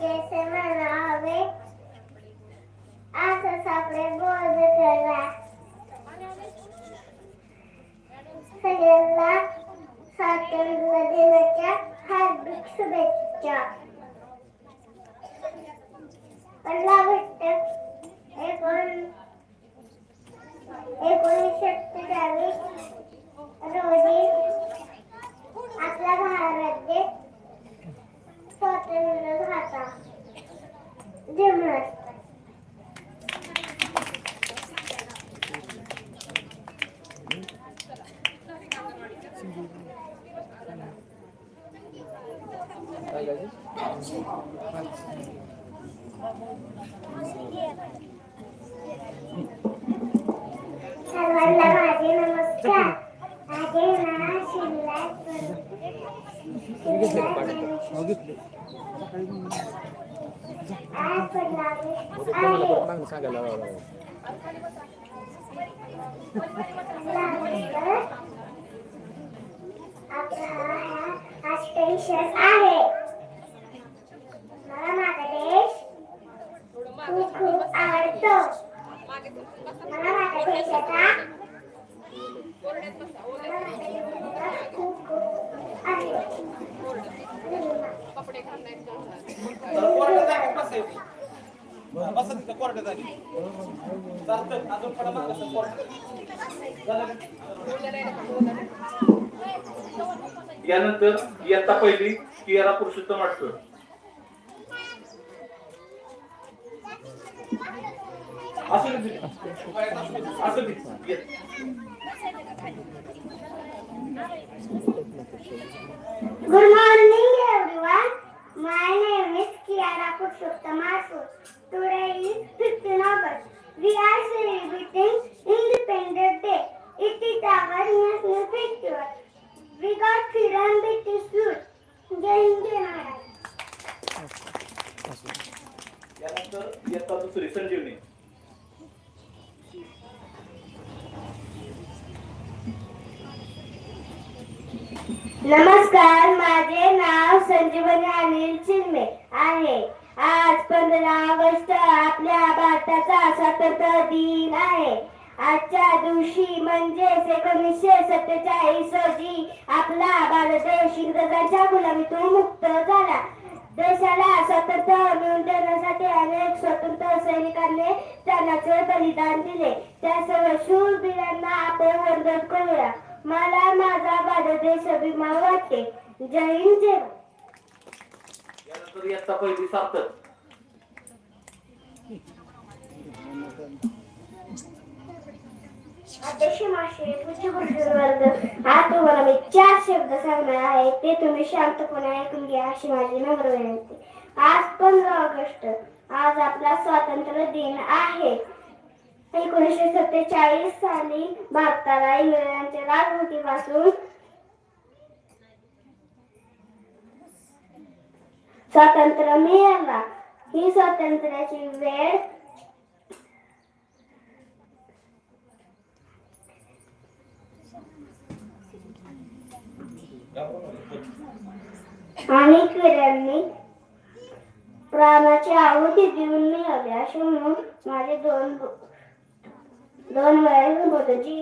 जैसे म्हणावे स्वातंत्र्य दिनाच्या हार्दिक शुभेच्छा एकोण एकोणीसशे सत्तेचाळीस रोजी आपला भारत देश स्वातंत्र्य झाला जेवणात महाराष्ट्र सर्वांना माझे नमस्कार माझे नाव शिवराज आज पडलावे आहे सांगायला हा स्पेशल आहे मला माझा देश खूप खूप आवडतो मला माझ्या देशाचा खूप खूप आहे. बसा तिथं कोर्टात आली चालतं अजून पण मागं कोर्टात यानंतर इयत्ता पहिली कियारा पुरुषोत्तम आठवड असं असं. Good morning, everyone. My name is Kiara Purushottam Asur. Today is 15 August. We are celebrating Independence Day. It is our national festival. We got freedom British rule. Jai Hind, Jai Maharashtra. यानंतर इयत्ता दुसरी संजीवनी नमस्कार माझे नाव संजीवनी अनिल चिन्मे आहे पंधरा August आपल्या भारताचा स्वातंत्र्य दिन आहे. आजच्या दिवशी म्हणजेच एकोणीसशे सत्तेचाळीस रोजी आपला भारत देश इंग्रजांच्या गुलामीतून मुक्त झाला. देशाला स्वातंत्र्य मिळवून देण्यासाठी अनेक स्वतंत्र सैनिकांनी प्राणाचे बलिदान दिले. त्या सर्व शूरवीरांना आपण वंदन करूया. मला माझा भारत देश अभिमान वाटते. जय हिंद जय भारत. पहिली सार्थक. अध्यक्ष माशे पूज्य वर्ग आज तुम्हाला मी चार शब्द सांगणार आहे. ते तुम्ही शांतपणे ऐकून घ्या अशी माझी नम्र विनंती. आज पंधरा ऑगस्ट आज आपला स्वातंत्र्य दिन आहे. एकोणीसशे सत्तेचाळीस साली भारताला इंग्रजांच्या राजवटीपासून स्वातंत्र्य मिळाला. ही स्वातंत्र्याची वेळ आणि किड्यांनी प्राणाची आहुती देऊन मिळाली असे म्हणून माझे दोन दोन वेळेस बोधाची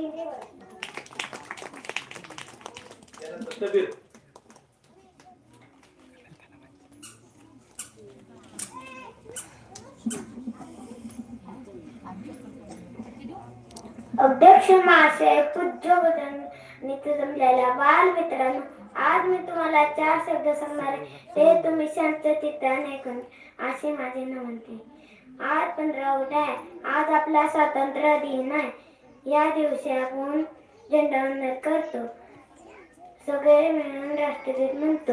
अध्यक्ष महाशय पूज्य बदन नित्य जमलेल्या बाल मित्रांनो. आज मी तुम्हाला चार शब्द सांगणार आहे. ते तुम्ही शांततेने ऐकून असे माझे नमनते आज पंधरा ऑगस्ट आहे. आज आपला स्वातंत्र्य दिन आहे. या दिवशी आपण झेंडावंदन करतो. सगळे मिळून राष्ट्रगीत म्हणतो.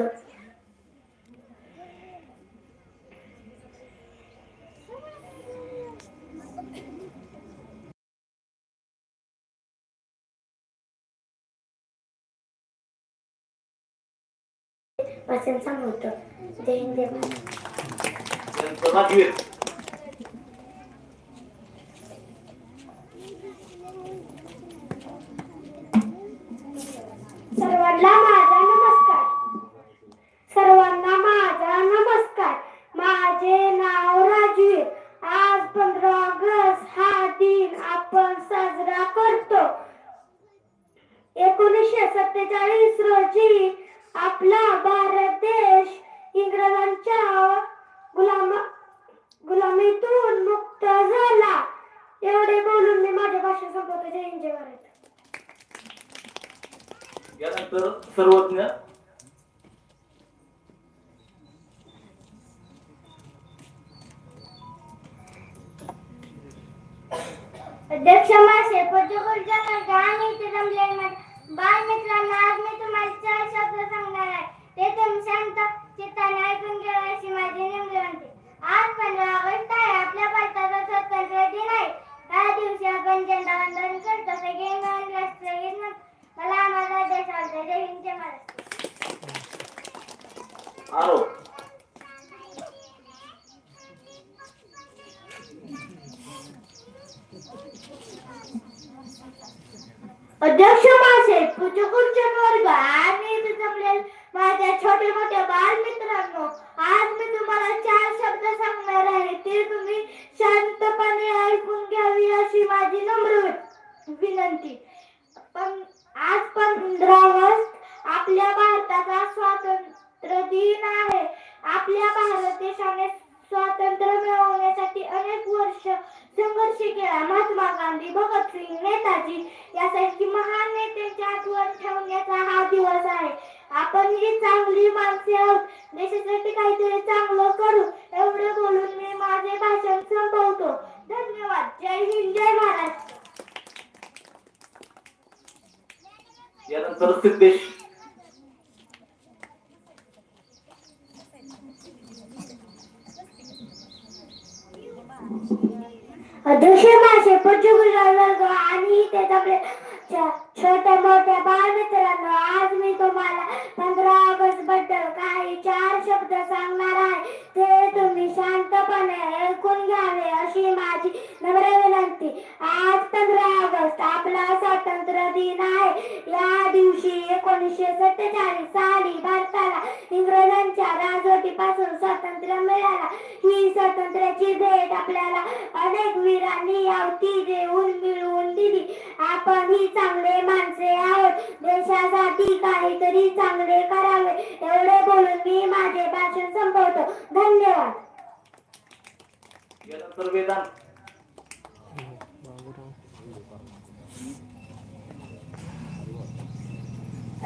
वाचन थांबवतो जय हिंद सर्वांना माझा नमस्कार. सर्वांना माझा नमस्कार. माझे नाव राजीव. आज पंधरा ऑगस्ट हा दिन आपण साजरा करतो. एकोणीसशे सत्तेचाळीस रोजी आपला भारत देश इंग्रजांच्या गुलाम गुलामीतून मुक्त झाला. एवढे बोलून मी माझ्या भाषण संपवतो. जय हिंद जय भारत. यानंतर सर्वज्ञ. अध्यक्ष मासे वर्गा आणि इथे जमलेले बाल मित्रांनो आज मी तुम्हाला चार शब्द सांगणार आहे. ते तुमच्या शांत चित्ताने ऐकून घ्या अशी माझी विनंती आज पंधरा ऑगस्ट आहे आपल्या भारताचा स्वातंत्र्य दिन आहे त्या दिवशी आपण झेंडा वंदन करतो सगळे मिळून राष्ट्रगीत म्हणतो. मला आम्हाला देश आवडतो जय हिंद जय महाराष्ट्र आरो अध्यक्ष मासे पूजकुंचन वर्ग आणि इथे जमलेले माझ्या छोटे मोठे बाल मित्रांनो आज मी तुम्हाला चार शब्द सांगणार आहे ते तुम्ही शांतपणे ऐकून घ्यावी अशी माझी नम्र वि- विनंती पण आज पंधरा ऑगस्ट आपल्या भारताचा स्वातंत्र्य दिन आहे भारत देशाने स्वातंत्र्य मिळवण्यासाठी अनेक वर्ष संघर्ष केला. महात्मा गांधी भगतसिंग नेताजी यासारखी महान नेत्यांची आठवण ठेवण्याचा हा दिवस आहे. आपण ही चांगली माणसे आहोत. देशासाठी काहीतरी चांगलं करू. एवढे बोलून मी माझे भाषण संपवतो. धन्यवाद. जय हिंद जय महाराष्ट्र. यानंतर सिद्धेश अध्यक्ष माझे वर्ग आणि इथे जमले छोट्या मोठ्या बालमित्रांनो आज मी तुम्हाला पंधरा ऑगस्टबद्दल काही चार शब्द सांगणार आहे. ते तुम्ही शांतपणे ऐकून घ्यावे अशी माझी नम्र विनंती. आज पंधरा ऑगस्ट आपला स्वातंत्र्य दिन आहे. या दिवशी एकोणीसशे सत्तेचाळीस साली भारताला इंग्रजांच्या राजवटीपासून स्वातंत्र्य मिळाला. ही स्वातंत्र्याची भेट आपल्याला अनेक वीरांनी यावती देऊन मिळवून दिली. आपण ही चांगले माणसे आहोत. देशासाठी काहीतरी चांगले करावे. एवढे बोलून मी माझे भाषण संपवतो. धन्यवाद.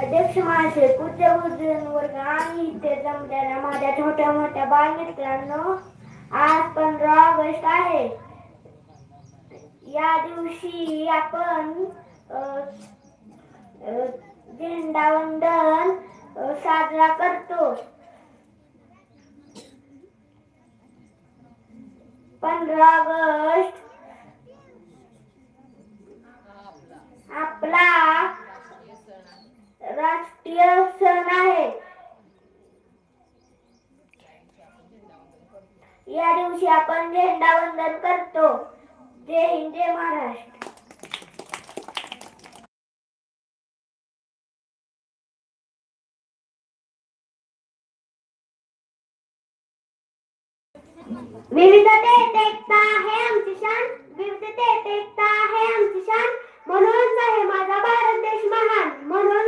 अध्यक्ष महाशय पूज्य गुरुजन वर्ग आणि इथे जमलेल्या माझ्या छोट्या मोठ्या बाल मित्रांनो आज पंधरा ऑगस्ट आहे. या दिवशी आपण झेंडावंदन साजरा करतो. पंधरा ऑगस्ट आपला राष्ट्रीय सण आहे. या दिवशी आपण झेंडा वंदन करतो. जय हिंद जय महाराष्ट्र. एकता आहे आमची शान. विविधतेत एकता आहे आमची शान. म्हणूनच आहे माझा भारत देश महान. म्हणून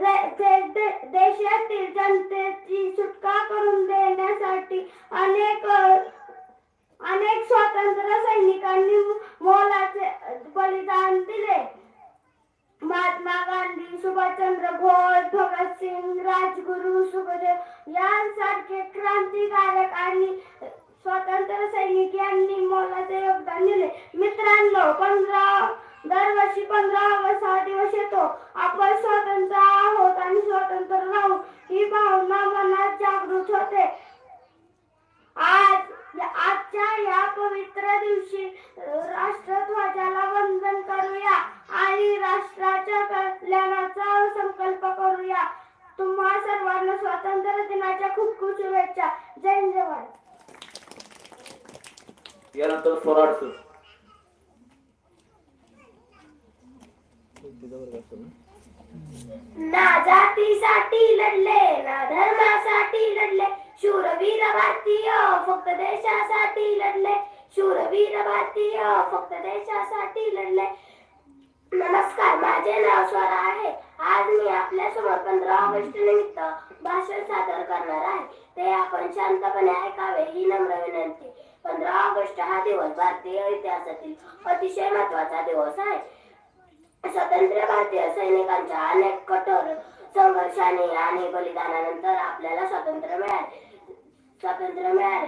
देशातील जनतेची सुटका करून देण्यासाठी अनेक अनेक स्वातंत्र्य सैनिकांनी मोलाचे बलिदान दिले. महात्मा गांधी सुभाषचंद्र बोस भगतसिंग राजगुरू सुखदेव यांसारखे क्रांतिकारक आणि स्वातंत्र्य सैनिक यांनी मोलाचे योगदान दिले. मित्रांनो पंधरा दरवर्षी पंधरा ऑगस्ट हा दिवस येतो. आपण स्वतंत्र आहोत आणि स्वतंत्र राहू ही भावना मनात जागृत होते. आज आजच्या या पवित्र दिवशी राष्ट्रध्वजाला वंदन करूया आणि राष्ट्राच्या कल्याणाचा संकल्प करूया. तुम्हा सर्वांना स्वातंत्र्य दिनाच्या खूप खूप शुभेच्छा. जय जवान जय भारत. यानंतर स्वराट सर ना जातीसाठी लढले ना धर्मासाठी लढले शूरवीर भारतीय हो, फक्त देशासाठी लढले शूरवीर भारतीय हो, फक्त देशासाठी लढले. नमस्कार माझे नाव स्वरा आहे. आज मी आपल्यासमोर पंधरा ऑगस्ट निमित्त भाषण सादर करणार आहे. ते आपण शांतपणे ऐकावे ही नम्र विनंती. पंधरा ऑगस्ट हा दिवस भारतीय इतिहासातील अतिशय महत्त्वाचा दिवस आहे. स्वतंत्र भारतीय सैनिकांच्या अनेक कठोर संघर्षाने आणि बलिदानानंतर आपल्याला स्वातंत्र्य मिळाले. स्वातंत्र्य मिळाले.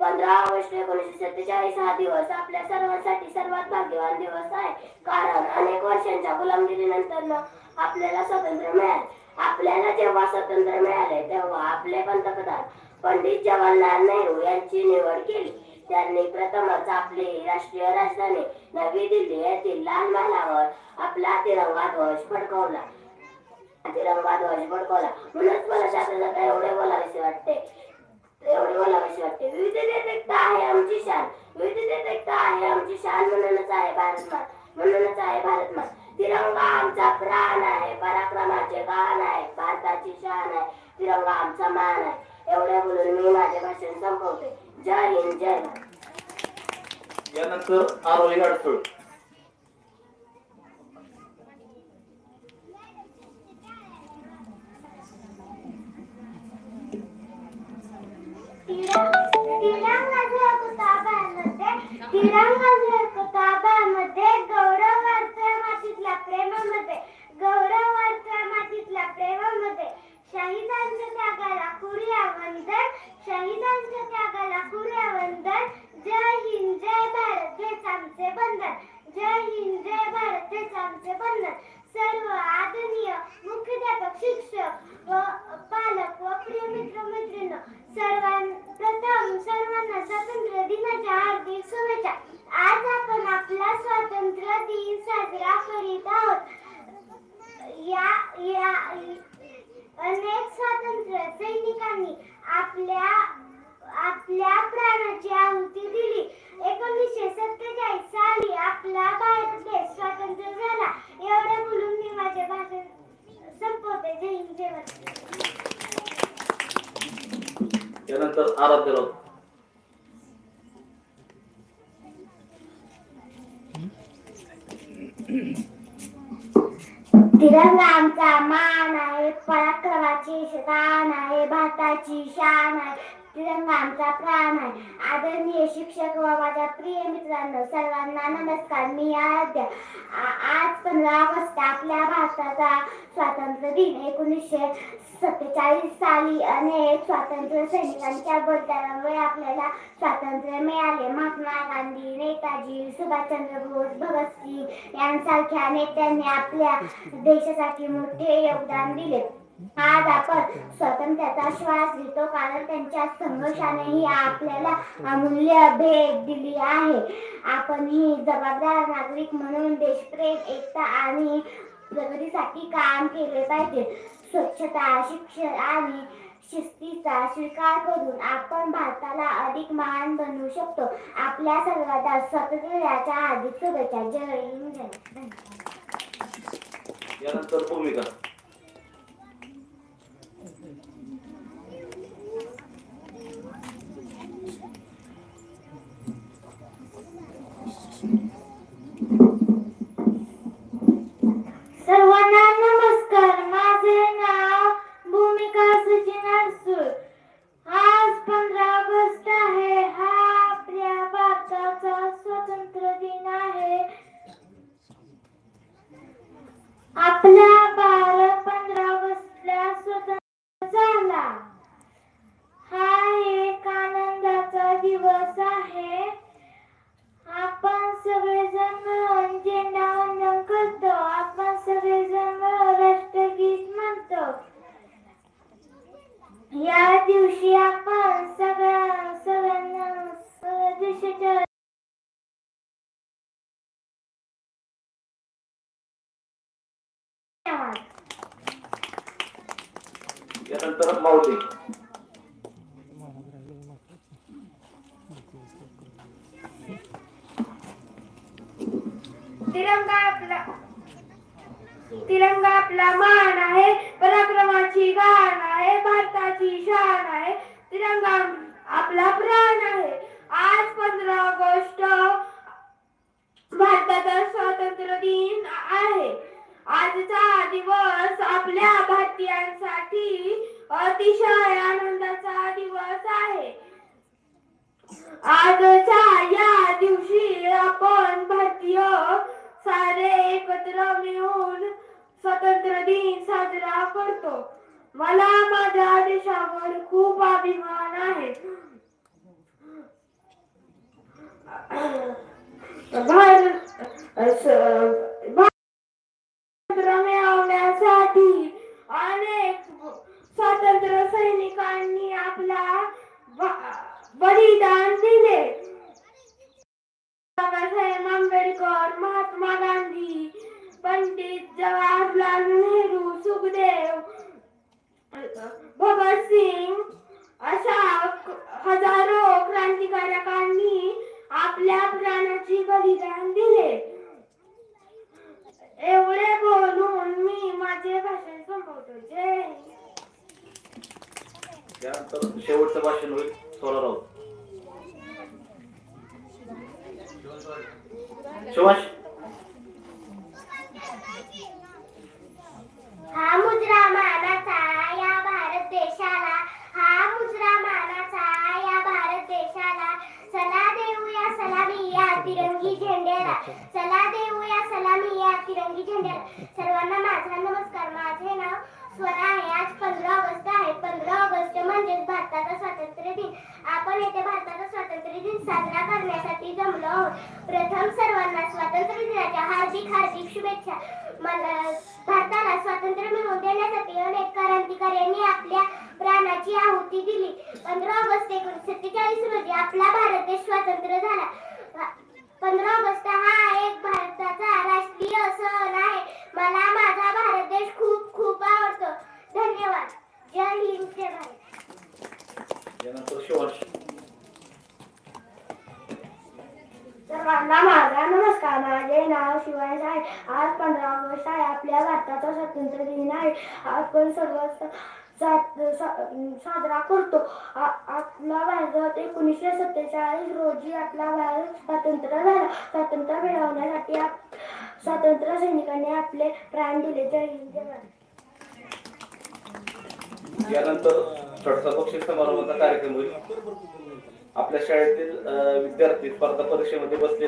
पंधरा ऑगस्ट एकोणीसशे सत्तेचाळीस हा दिवस आपल्या सर्वांसाठी सर्वात भाग्यवान दिवस आहे. कारण अनेक वर्षांच्या गुलामगिरीनंतर आपल्याला स्वातंत्र्य मिळाले. आपल्याला जेव्हा स्वातंत्र्य मिळाले तेव्हा आपले पंतप्रधान पंडित जवाहरलाल नेहरू यांची निवड केली. त्यांनी प्रथमच आपली राष्ट्रीय राजधानी नवी दिल्ली येथील लाल महालावर आपला तिरंगा ध्वज फडकवला. तिरंगा ध्वज फडकवला. म्हणूनच मला जाता एवढे बोलावेसे वाटते. एवढे बोलावेसे वाटते. विविधतेत एकता आहे आमची शान. विविधतेत एकता आहे आमची शान म्हणूनच आहे भारत मात. म्हणूनच आहे भारत मान तिरंगा आमचा प्राण आहे. पराक्रमाचे गाण आहे. भारताची शान आहे. तिरंगा आमचा मान आहे. एवढे बोलून मी माझे भाषण संपवते. जय हिंद यानंतर आरोही अडसूळ तिरंगा झळकतो ताब्यामध्ये तिरंगा झळकतो ताब्यामध्ये गौरवाच्या मातीतल्या प्रेमामध्ये गौरवाच्या मातीतल्या प्रेमामध्ये शहीदांच्या त्यागाला कुर्या वंदन शहीदांच्या त्यागाला कुर्या वंदन जय हिंद जय भारत हेच आमचे बंधन जय हिंद जय भारत हेच आमचे बंधन सर्व आदरणीय मुख्याध्यापक शिक्षक व पालक व प्रिय मित्र मैत्रिणी सर्वां प्रथम सर्वांना स्वातंत्र्य दिनाच्या हार्दिक शुभेच्छा आज आपण आपला स्वातंत्र्य दिन साजरा करीत आहोत या या अनेक स्वातंत्र्य सैनिकांनी आपल्या आपल्या प्राणाची आहुती दिली एकोणीसशे सत्तेचाळीस साली आपला भारत देश स्वतंत्र झाला एवढे बोलून मी माझे भाषण संपवते जय हिंद जय भारत यानंतर आराध्य राऊत तिरंगा आमचा मान आहे पराक्रमाची शान आहे भारताची शान आहे. तिरंगा आमचा प्राण आहे. आदरणीय शिक्षक व माझ्या प्रिय मित्रांनो सर्वांना नमस्कार. मी आराध्या. आज पंधरा ऑगस्ट आपल्या भारताचा स्वातंत्र्य दिन. एकोणीसशे सत्तेचाळीस साली अनेक स्वातंत्र्य सैनिकांच्या बलिदानामुळे आपल्याला स्वातंत्र्य मिळाले. महात्मा गांधी नेताजी सुभाषचंद्र बोस भगतसिंग यांसारख्या नेत्यांनी आपल्या देशासाठी मोठे योगदान दिले. आज आपण स्वतंत्रता श्वास घेतो कारण त्यांच्या संघर्षानेही आपल्याला अमूल्य भेट दिली आहे. आपण ही जबाबदार नागरिक म्हणून देशप्रेम एकता आणि प्रगतीसाठी काम केले पाहिजे. स्वच्छता शिक्षण आणि शिस्तीचा स्वीकार करून आपण भारताला अधिक महान बनवू शकतो. आपल्या सर्वांना स्वतंत्रच्या हार्दिक शुभेच्छा. जय हिंद. यानंतर भूमिका सर्वांना नमस्कार माझे नाव भूमिका सचिन अडसूळ आज यानंतर माऊली. तिरंगा आपला तिरंगा आपला मान आहे. पराक्रमाची गाण आहे. भारताची शान आहे. तिरंगा आपला प्राण आहे. आज पंधरा ऑगस्ट भारताचा स्वातंत्र्य दिन आहे. आजचा दिवस आपल्या भारतीयांसाठी अतिशय आनंदाचा दिवस आहे. आजच्या या दिवशी आपण भारतीय सारे एकत्र मिळून स्वतंत्र दिन साजरा करतो. मला माझ्या देशावर खूप अभिमान आहे. भारत स- स्वातंत्र्य मिळवण्यासाठी अनेक स्वातंत्र्य सैनिकांनी आपला बलिदान दिले. बाबासाहेब आंबेडकर महात्मा गांधी पंडित जवाहरलाल नेहरू सुखदेव भगतसिंग अशा हजारो क्रांतिकारकांनी आपल्या प्राणाची बलिदान दिले. एवढे बोलून मी माझे भाषण संपवतो. जय त्यानंतर शेवटचं भाषण होईल सोळा राऊत शिवांश हा मुजरा मानाचा या भारत देशाला हा मुजरा मानाचा या भारत देशाला. चला देऊया सलामी या तिरंगी झेंड्याला. चला देऊया सलामी या तिरंगी झेंड्याला. सर्वांना माझा नमस्कार. माझे नाव स्वर आहे. आज पंधरा ऑगस्ट आहे. पंधरा ऑगस्ट म्हणजेच भारताचा स्वातंत्र्य दिन. आपण येथे भारताचा स्वातंत्र्य दिन साजरा करण्यासाठी जमलो आहोत. प्रथम सर्वांना स्वातंत्र्य दिनाच्या हार्दिक हार्दिक शुभेच्छा. मला भारताला स्वातंत्र्य मिळवून देण्यासाठी अनेक क्रांतिकाऱ्यांनी आपल्या प्राणाची आहुती दिली. पंधरा ऑगस्ट एकोणीसशे सत्तेचाळीस रोजी आपला भारत देश स्वतंत्र झाला. पंधरा ऑगस्ट हा एक भारताचा राष्ट्रीय सण आहे. मला माझा भारत देश खूप खूप आवडतो. धन्यवाद. जय हिंद जय भारत. सर्वांना माझा नमस्कार. माझे नाव शिवाय आहे आज पंधरा ऑगस्ट आहे. आपल्या भारताचा स्वातंत्र्य दिन आहे. आपण सर्व सात- सा- साजरा करतो आपला भारत एकोणीसशे सत्तेचाळीस रोजी आपला भारत स्वातंत्र्य झाला स्वातंत्र्य मिळवण्यासाठी स्वातंत्र्य सैनिकांनी आपले प्राण दिले जय हिंद यानंतर छोटासा बक्षीस समारंभाचा कार्यक्रम होईल. आपल्या शाळेतील विद्यार्थी स्पर्धा परीक्षेमध्ये बसलेला